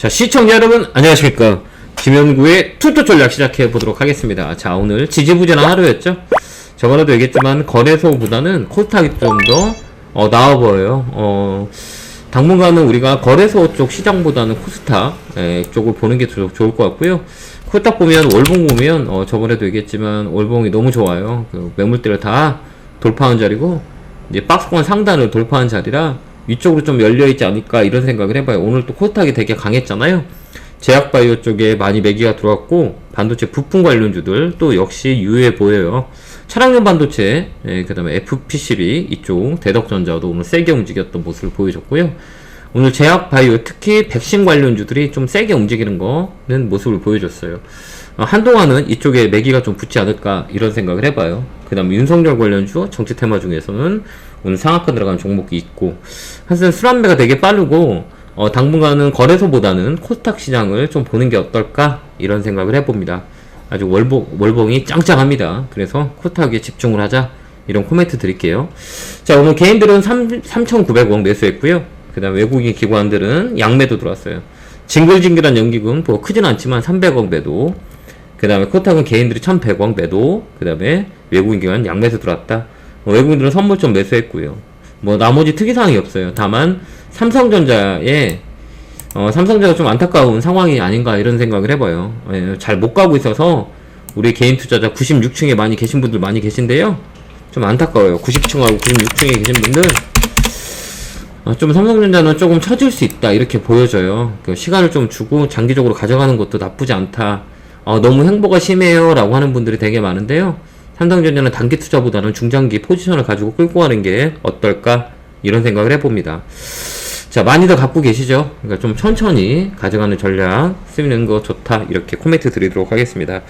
자, 시청자 여러분, 안녕하십니까. 김현구의 투투 전략 시작해 보도록 하겠습니다. 자, 오늘 지지부진한 하루였죠? 저번에도 얘기했지만, 거래소보다는 코스닥이 좀 더, 어, 나아 보여요. 어, 당분간은 우리가 거래소 쪽 시장보다는 코스닥 에, 쪽을 보는 게 조- 좋을 것 같고요. 코스닥 보면 월봉 보면 어, 저번에도 얘기했지만 월봉이 너무 좋아요. 그 매물대를 다 돌파한 자리고 이제 박스권 상단을 돌파한 자리라 위쪽으로 좀 열려 있지 않을까 이런 생각을 해봐요. 오늘 또 코스닥이 되게 강했잖아요. 제약바이오 쪽에 많이 매기가 들어왔고 반도체 부품 관련주들 또 역시 유효해 보여요. 차량용 반도체, 예, 그 다음에 FP12 이쪽 대덕전자도 오늘 세게 움직였던 모습을 보여줬고요. 오늘 제약 바이오 특히 백신 관련주들이 좀 세게 움직이는 거는 모습을 보여줬어요. 어, 한동안은 이쪽에 매기가 좀 붙지 않을까 이런 생각을 해봐요. 그 다음에 윤석열 관련주 정치 테마 중에서는 오늘 상한가 들어가는 종목이 있고 사실 술안배가 되게 빠르고 어, 당분간은 거래소보다는 코스닥 시장을 좀 보는 게 어떨까 이런 생각을 해봅니다. 아주 월봉, 월봉이 짱짱합니다. 그래서 코스닥에 집중을 하자 이런 코멘트 드릴게요. 자 오늘 개인들은 3, 3,900원 매수했고요. 그 다음 외국인 기관들은 양매도 들어왔어요. 징글징글한 연기금 뭐 크진 않지만 300억 매도 그 다음에 코스닥은 개인들이 1100원 매도 그 다음에 외국인 기관 양매수 들어왔다. 어, 외국인들은 선물 좀 매수했고요. 뭐 나머지 특이사항이 없어요. 다만 삼성전자에 어, 삼성전자가 좀 안타까운 상황이 아닌가 이런 생각을 해봐요. 예, 잘못 가고 있어서 우리 개인 투자자 96층에 많이 계신 분들 많이 계신데요. 좀 안타까워요. 90층하고 96층에 계신 분들 어, 좀 삼성전자는 조금 처질 수 있다 이렇게 보여져요. 그 시간을 좀 주고 장기적으로 가져가는 것도 나쁘지 않다. 어, 너무 행보가 심해요 라고 하는 분들이 되게 많은데요. 삼성전자는 단기 투자보다는 중장기 포지션을 가지고 끌고 가는 게 어떨까 이런 생각을 해봅니다. 자 많이들 갖고 계시죠? 그러니까 좀 천천히 가져가는 전략 쓰는 거 좋다 이렇게 코멘트 드리도록 하겠습니다.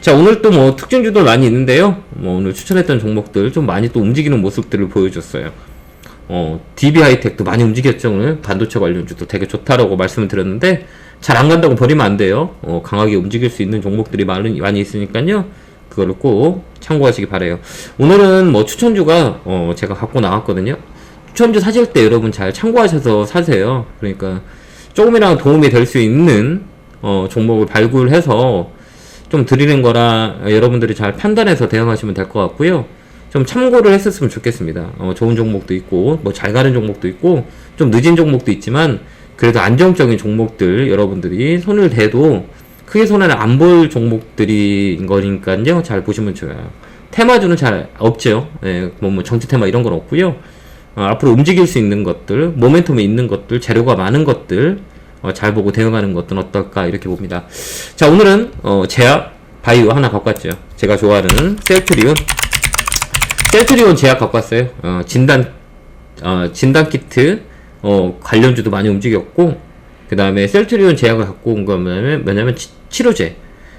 자 오늘 또 뭐 특징주들 많이 있는데요. 뭐 오늘 추천했던 종목들 좀 많이 또 움직이는 모습들을 보여줬어요. 어, DB 하이텍도 많이 움직였죠, 오늘. 반도체 관련주도 되게 좋다라고 말씀을 드렸는데, 잘 안 간다고 버리면 안 돼요. 어, 강하게 움직일 수 있는 종목들이 많이, 많이 있으니까요. 그거를 꼭 참고하시기 바래요. 오늘은 뭐 추천주가, 어, 제가 갖고 나왔거든요. 추천주 사실 때 여러분 잘 참고하셔서 사세요. 그러니까, 조금이라도 도움이 될 수 있는, 어, 종목을 발굴해서 좀 드리는 거라 여러분들이 잘 판단해서 대응하시면 될 것 같고요. 좀 참고를 했었으면 좋겠습니다. 어, 좋은 종목도 있고, 뭐 잘 가는 종목도 있고, 좀 늦은 종목도 있지만, 그래도 안정적인 종목들 여러분들이 손을 대도 크게 손해를 안 볼 종목들인 거니까요. 잘 보시면 좋아요. 테마주는 잘 없죠. 예, 뭐, 뭐 정치 테마 이런 건 없고요. 어, 앞으로 움직일 수 있는 것들, 모멘텀이 있는 것들, 재료가 많은 것들, 어, 잘 보고 대응하는 것들은 어떨까 이렇게 봅니다. 자, 오늘은 어, 제약 바이오 하나 갖고 왔죠. 제가 좋아하는 셀트리온 셀트리온 제약 갖고 왔어요. 어, 진단, 어, 진단 키트, 어, 관련주도 많이 움직였고, 그 다음에 셀트리온 제약을 갖고 온 거면, 뭐냐면, 치, 치료제.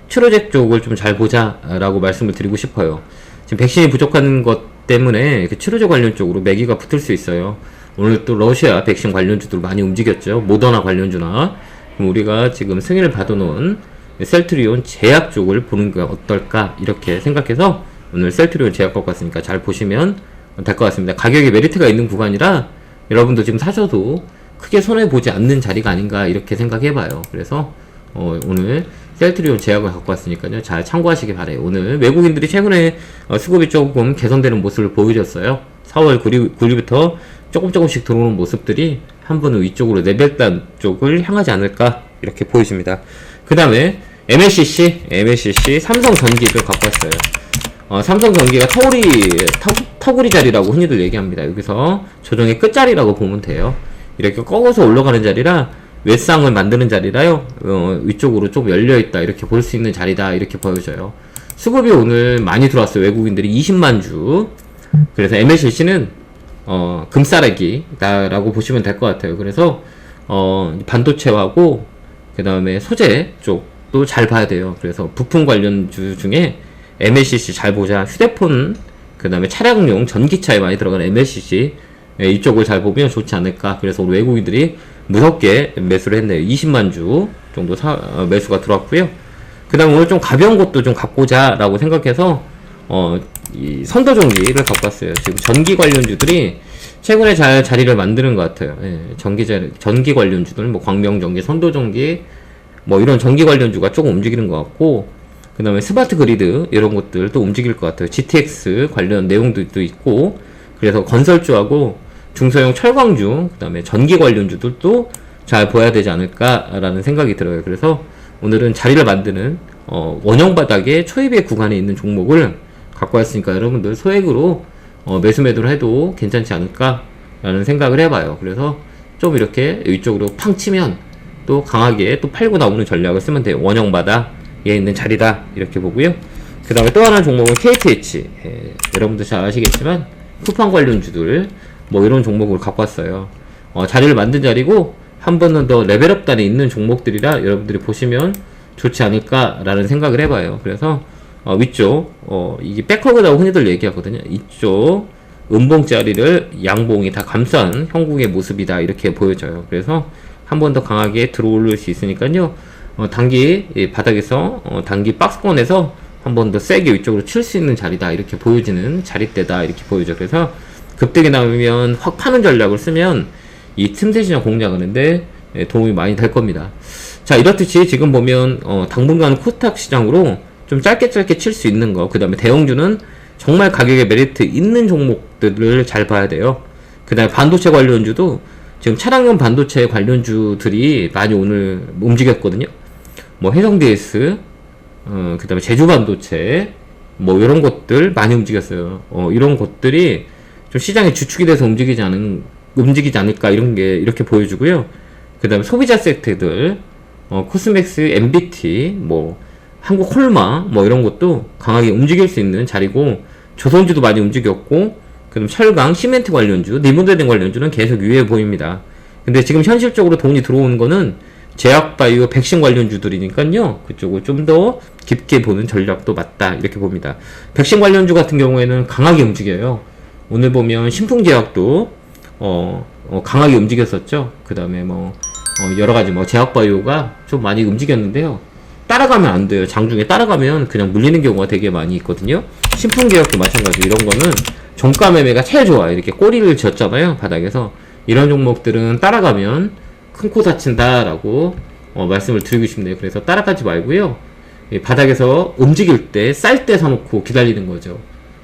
치료제 쪽을 좀 잘 보자라고 말씀을 드리고 싶어요. 지금 백신이 부족한 것 때문에 그 치료제 관련 쪽으로 매기가 붙을 수 있어요. 오늘 또 러시아 백신 관련주들 많이 움직였죠. 모더나 관련주나. 우리가 지금 승인을 받아놓은 셀트리온 제약 쪽을 보는 게 어떨까 이렇게 생각해서 오늘 셀트리온 제약 갖고 왔으니까 잘 보시면 될 것 같습니다. 가격에 메리트가 있는 구간이라 여러분도 지금 사셔도 크게 손해 보지 않는 자리가 아닌가 이렇게 생각해봐요. 그래서 어, 오늘 셀트리온 제약을 갖고 왔으니까요. 잘 참고하시기 바래요. 오늘 외국인들이 최근에 어, 수급이 조금 개선되는 모습을 보여줬어요. 4월 9일, 9일부터 조금 조금씩 들어오는 모습들이 한 번은 위쪽으로 레벨단 쪽을 향하지 않을까 이렇게 보여집니다. 그 다음에 MLCC, MLCC 삼성전기를 갖고 왔어요. 어, 삼성전기가 터구리, 터, 터구리 자리라고 흔히들 얘기합니다. 여기서 조정의 끝자리라고 보면 돼요. 이렇게 꺾어서 올라가는 자리라 외쌍을 만드는 자리라요. 어, 위쪽으로 좀 열려 있다. 이렇게 볼 수 있는 자리다. 이렇게 보여져요. 수급이 오늘 많이 들어왔어요. 외국인들이 20만 주. 그래서 MLCC는 어, 금싸라기다라고 보시면 될 것 같아요. 그래서 어, 반도체하고 그 다음에 소재 쪽도 잘 봐야 돼요. 그래서 부품 관련 주 중에 MLCC 잘 보자. 휴대폰, 그 다음에 차량용 전기차에 많이 들어가는 MLCC 예, 이쪽을 잘 보면 좋지 않을까. 그래서 우리 외국인들이 무섭게 매수를 했네요. 20만 주 정도 사, 어, 매수가 들어왔고요. 그 다음 오늘 좀 가벼운 것도 좀 갖고 오자라고 생각해서 어, 이 선도전기를 갖고 왔어요. 지금 전기 관련주들이 최근에 잘 자리를 만드는 것 같아요. 예, 전기 자 전기 관련주들, 뭐 광명전기, 선도전기, 뭐 이런 전기 관련주가 조금 움직이는 것 같고, 그 다음에 스마트 그리드 이런 것들도 움직일 것 같아요. GTX 관련 내용들도 있고, 그래서 건설주하고 중소형 철광주, 그 다음에 전기 관련주들도 잘 보여야 되지 않을까라는 생각이 들어요. 그래서 오늘은 자리를 만드는 어, 원형 바닥의 초입의 구간에 있는 종목을 갖고 왔으니까 여러분들 소액으로 어, 매수 매도를 해도 괜찮지 않을까라는 생각을 해봐요. 그래서 좀 이렇게 이쪽으로 팡 치면 또 강하게 또 팔고 나오는 전략을 쓰면 돼요. 원형 바닥 에 있는 자리다 이렇게 보고요. 그 다음에 또 하나 종목은 KTH. 예, 여러분들 잘 아시겠지만 쿠팡 관련주들 뭐 이런 종목을 갖고 왔어요. 어, 자리를 만든 자리고 한 번은 더 레벨업 단에 있는 종목들이라 여러분들이 보시면 좋지 않을까라는 생각을 해봐요. 그래서 어, 위쪽 어, 이게 백허그라고 흔히들 얘기하거든요. 이쪽 음봉 자리를 양봉이 다 감싼 형국의 모습이다 이렇게 보여져요. 그래서 한 번 더 강하게 들어올 수 있으니까요. 어, 단기 이 바닥에서 어, 단기 박스권에서 한 번 더 세게 위쪽으로 칠 수 있는 자리다 이렇게 보여지는 자리대다 이렇게 보여져. 그래서 급등이 나오면 확 파는 전략을 쓰면 이 틈새 시장 공략하는데 예, 도움이 많이 될 겁니다. 자 이렇듯이 지금 보면 어, 당분간 코스닥 시장으로 좀 짧게 짧게 칠 수 있는 거, 그 다음에 대형주는 정말 가격에 메리트 있는 종목들을 잘 봐야 돼요. 그 다음에 반도체 관련주도 지금 차량용 반도체 관련주들이 많이 오늘 움직였거든요. 뭐 해성-DS, 어, 그 다음에 제주 반도체, 뭐 이런 것들 많이 움직였어요. 어, 이런 것들이 좀 시장에 주축이 돼서 움직이지 않은, 움직이지 않을까 이런 게 이렇게 보여주고요. 그 다음에 소비자 세트들, 어, 코스맥스, MBT, 뭐, 한국 홀마, 뭐 이런 것도 강하게 움직일 수 있는 자리고, 조선주도 많이 움직였고, 그럼 철강, 시멘트 관련주, 리모델링 관련주는 계속 유효해 보입니다. 근데 지금 현실적으로 돈이 들어오는 거는 제약바이오 백신 관련주들이니까요. 그쪽을 좀 더 깊게 보는 전략도 맞다. 이렇게 봅니다. 백신 관련주 같은 경우에는 강하게 움직여요. 오늘 보면 신풍제약도 어, 어, 강하게 움직였었죠. 그 다음에 뭐 어, 여러 가지 뭐 제약바이오가 좀 많이 움직였는데요. 따라가면 안 돼요. 장중에 따라가면 그냥 물리는 경우가 되게 많이 있거든요. 신풍제약도 마찬가지. 이런 거는 종가 매매가 제일 좋아요. 이렇게 꼬리를 쥐었잖아요. 바닥에서. 이런 종목들은 따라가면 큰 코 다친다라고 어, 말씀을 드리고 싶네요. 그래서 따라가지 말고요. 이 바닥에서 움직일 때 쌀 때 사놓고 기다리는 거죠.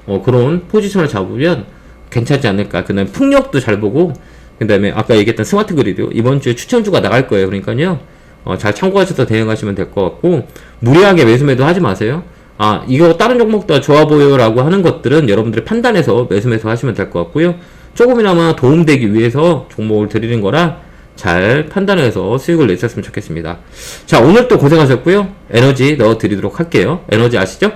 어, 그런 포지션을 잡으면 괜찮지 않을까. 그 다음에 풍력도 잘 보고, 그 다음에 아까 얘기했던 스마트 그리드, 이번 주에 추천주가 나갈 거예요. 그러니까요. 어, 잘 참고하셔서 대응하시면 될 것 같고, 무리하게 매수 매도 하지 마세요. 아, 이거 다른 종목보다 좋아 보여라고 하는 것들은 여러분들이 판단해서 매수 매수 하시면 될 것 같고요. 조금이나마 도움되기 위해서 종목을 드리는 거라 잘 판단해서 수익을 내셨으면 좋겠습니다. 자, 오늘 또 고생하셨고요. 에너지 넣어 드리도록 할게요. 에너지 아시죠?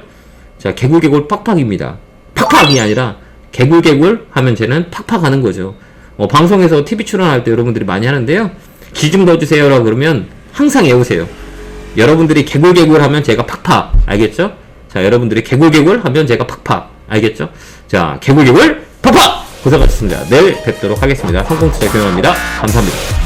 자, 개굴개굴 팍팍입니다. 팍팍이 아니라 개굴개굴 하면 쟤는 팍팍 하는 거죠. 어, 방송에서 TV 출연할 때 여러분들이 많이 하는데요. 기 좀 넣어주세요라고 그러면 항상 외우세요. 여러분들이 개굴개굴 하면 제가 팍팍. 알겠죠? 자, 여러분들이 개굴개굴 하면 제가 팍팍. 알겠죠? 자, 개굴개굴 팍팍! 고생하셨습니다. 내일 뵙도록 하겠습니다. 성공 투자 경영입니다. 감사합니다.